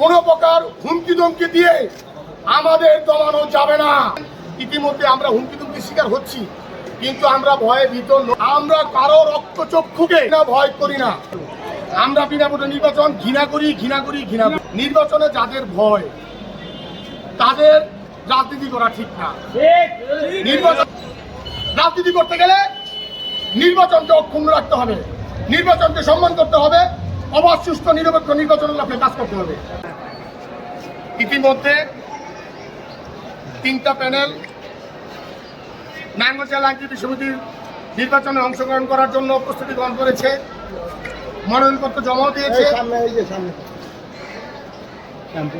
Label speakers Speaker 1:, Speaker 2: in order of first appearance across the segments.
Speaker 1: কোনো প্রকার হুমকি ধমকি দিয়ে আমাদের দমানো যাবে না। ইতিমধ্যে আমরা হুমকি ধমকি শিকার হচ্ছি, কিন্তু আমরা ভয়ে ভীত। আমরা কারও রক্তচক্ষুকে না ভয় করি না। আমরা বিনা ভোটে নির্বাচন ঘৃণা করি ঘৃণা করি ঘৃণা করি। নির্বাচনে যাদের ভয়, তাদের রাজনীতি করা ঠিক না। নির্বাচন রাজনীতি করতে গেলে নির্বাচনকে অক্ষুণ্ণ রাখতে হবে। নির্বাচনকে সম্মান করতে হবে। অবাধ সুস্থ নিরপেক্ষ নির্বাচনের লক্ষ্যে কাজ করতে হবে। ইতিমধ্যে তিনটা প্যানেল নারায়ণগঞ্জ জেলা আইনজীবী সমিতির নির্বাচনে অংশগ্রহণ করার জন্য প্রস্তুতি গ্রহণ করেছে। মনোনয়নপত্র জমাও দিয়েছে।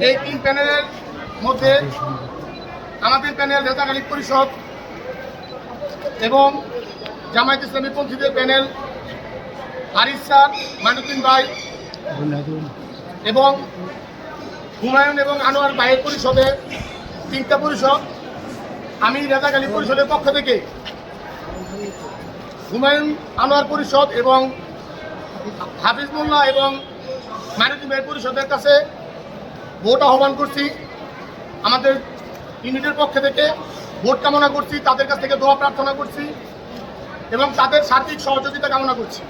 Speaker 1: এই তিন প্যানেলের মধ্যে আমাদের প্যানেল নেতাকালী পরিষদ এবং জামায়াত ইসলামী পন্থীদের প্যানেল হারিস স্যার মানুদ্দিন ভাই এবং হুমায়ুন এবং আনোয়ার ভাইয়ের পরিষদে তিনটা পরিষদ। আমি নেতাকালী পরিষদের পক্ষ থেকে হুমায়ুন, আনোয়ার পরিষদ এবং হাফিজ মোল্লা এবং মানুদ্দিন ভাইয়ের পরিষদের কাছে ভোট আহ্বান করছি। আমাদের ইউনিটের পক্ষ থেকে ভোট কামনা করছি, তাদের কাছ থেকে দোয়া প্রার্থনা করছি এবং তাদের সার্বিক সহযোগিতা কামনা করছি।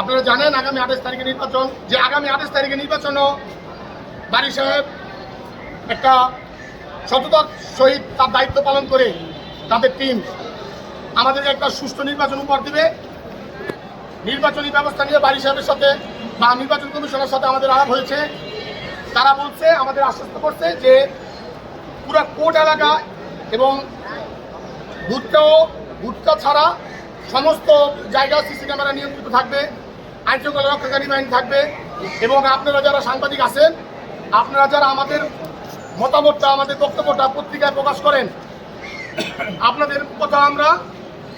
Speaker 1: আপনারা জানেন আগামী আঠাশ তারিখে নির্বাচন। যে আগামী আঠাশ তারিখে নির্বাচনও বাড়ি সাহেব একটা সততার সহিত তার দায়িত্ব পালন করে তাদের টিম আমাদের একটা সুষ্ঠু নির্বাচন উপহার দিবে। নির্বাচনী ব্যবস্থা নিয়ে বাড়ি সাহেবের সাথে বা নির্বাচন কমিশনের সাথে আমাদের আলাপ হয়েছে। তারা বলছে, আমাদের আশ্বস্ত করছে যে পুরা কোর্ট এলাকা এবং ভুট্টাও ভুট্টা ছাড়া সমস্ত জায়গা সিসি ক্যামেরা নিয়ন্ত্রিত থাকবে আইন শৃঙ্খলা রক্ষাকারী বাহিনী থাকবে এবং আপনারা যারা সাংবাদিক আছেন আপনারা যারা আমাদের মতামতটা আমাদের বক্তব্যটা পত্রিকায় প্রকাশ করেন আপনাদের কথা আমরা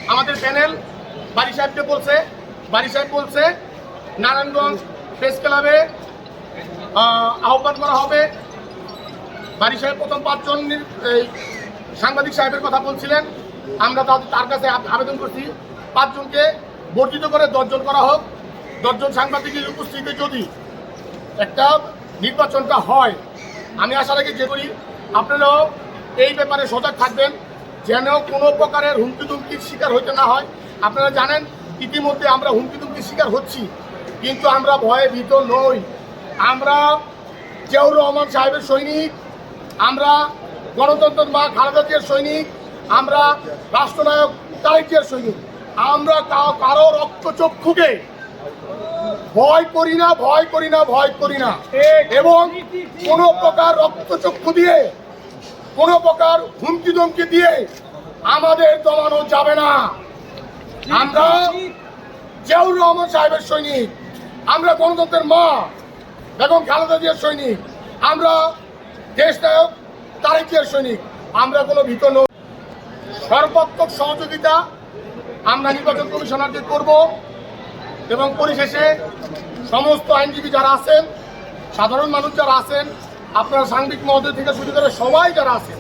Speaker 1: আমাদের প্যানেল বাড়ি সাহেবকে বলছে বাড়ি সাহেব বলছে নারায়ণগঞ্জ প্রেস ক্লাবে আহ, আহ্বান করা হবে। বাড়ি সাহেব প্রথম পাঁচজন এই সাংবাদিক সাহেবের কথা বলছিলেন। আমরা তার কাছে আবেদন করছি। পাঁচজনকে বর্ধিত করে দশজন করা হোক। দশজন সাংবাদিকের উপস্থিতিতে যদি একটা নির্বাচনটা হয়, আমি আশা রাখি যে করি আপনারাও এই ব্যাপারে সজাগ থাকবেন, যেন কোনো প্রকারের হুমকি দুমকির শিকার হইতে না হয়। আপনারা জানেন, ইতিমধ্যে আমরা হুমকি দুমকির শিকার হচ্ছি, কিন্তু আমরা ভয়ে ভীত নই। আমরা জিয়াউর রহমান সাহেবের সৈনিক, আমরা গণতন্ত্রের মা খালেদা জিয়ার সৈনিক, আমরা রাষ্ট্রনায়ক তারেক জিয়ার সৈনিক। আমরা কারও রক্তচক্ষুকে ভয় করি না, ভয় করি না, ভয় করি না। এবং কোনো প্রকার রক্তচক্ষু দিয়ে, কোনো প্রকার হুমকি ধমকি দিয়ে আমাদের দমানো যাবে না। আমরা জিয়াউর রহমান সাহেবের সৈনিক, আমরা গণতন্ত্রের মা, বেগম খালেদা জিয়ার সৈনিক, আমরা দেশ নায়ক তারেক সৈনিক, আমরা কোনো ভীত নই। সর্বাত্মক সহযোগিতা আমরা নির্বাচন কমিশনারকে করব এবং পরিশেষে সমস্ত আইনজীবী যারা আছেন, সাধারণ মানুষ যারা আছেন, আপনারা সাংবাদিক মহোদয় থেকে শুরু করে সবাই যারা আছেন,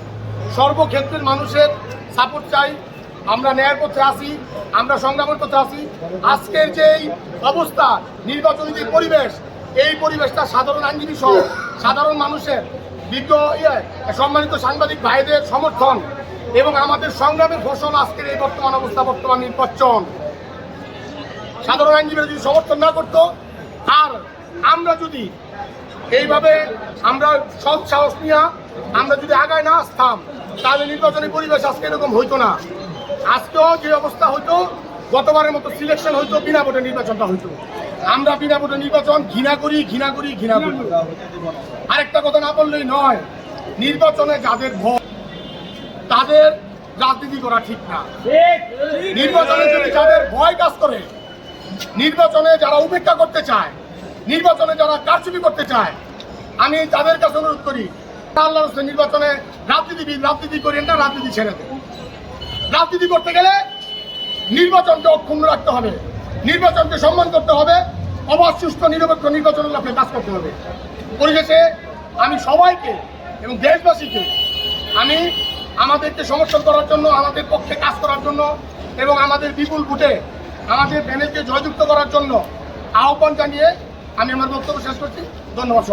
Speaker 1: সর্বক্ষেত্রের মানুষের সাপোর্ট চাই। আমরা ন্যায়ের পথে আসি আমরা সংগ্রামের পথে আসি আজকের যে এই অবস্থা, নির্বাচনী যে পরিবেশ, এই পরিবেশটা সাধারণ আইনজীবী সহ, সাধারণ মানুষের বিজ্ঞ ইয়ে সম্মানিত সাংবাদিক ভাইদের সমর্থন। এবং আমাদের সংগ্রামের ফসল আজকের এই বর্তমান অবস্থা, বর্তমান নির্বাচন। সাধারণ আইনজীবীরা যদি সমর্থন না করতো, আর আমরা যদি এইভাবে আমরা সৎ সাহস নিয়ে আমরা যদি আগায় না আসতাম, তাহলে নির্বাচনী পরিবেশ আজকে এরকম হইতো না। আজকেও যে অবস্থা হইতো, গতবারের মতো সিলেকশন হইতো, বিনা ভোটে নির্বাচনটা হইতো। আমরা বিনা ভোটে নির্বাচন ঘৃণা করি ঘৃণা করি ঘৃণা করি। আরেকটা কথা না বললেই নয়, নির্বাচনে যাদের ভোট তাদের রাজনীতি করা ঠিক না। নির্বাচনে যদি যাদের ভয় কাজ করে, নির্বাচনে যারা উপেক্ষা করতে চায়, নির্বাচনে যারা কারচুপি করতে চায়, আমি তাদের কাছে অনুরোধ করি আল্লাহ রসুল নির্বাচনে রাজনীতিবিদ রাজনীতি করেন না, রাজনীতি ছেড়ে দেন। রাজনীতি করতে গেলে নির্বাচনকে অক্ষুণ্ণ রাখতে হবে, নির্বাচনকে সম্মান করতে হবে, অবাধ সুস্থ নিরপেক্ষ নির্বাচনের লক্ষ্যে কাজ করতে হবে। পরিশেষে আমি সবাইকে এবং দেশবাসীকে আমি আমাদেরকে সমর্থন করার জন্য, আমাদের পক্ষে কাজ করার জন্য এবং আমাদের বিপুল ভোটে আমাদের প্যানেলকে জয়যুক্ত করার জন্য আহ্বান জানিয়ে আমি আমার বক্তব্য শেষ করছি। ধন্যবাদ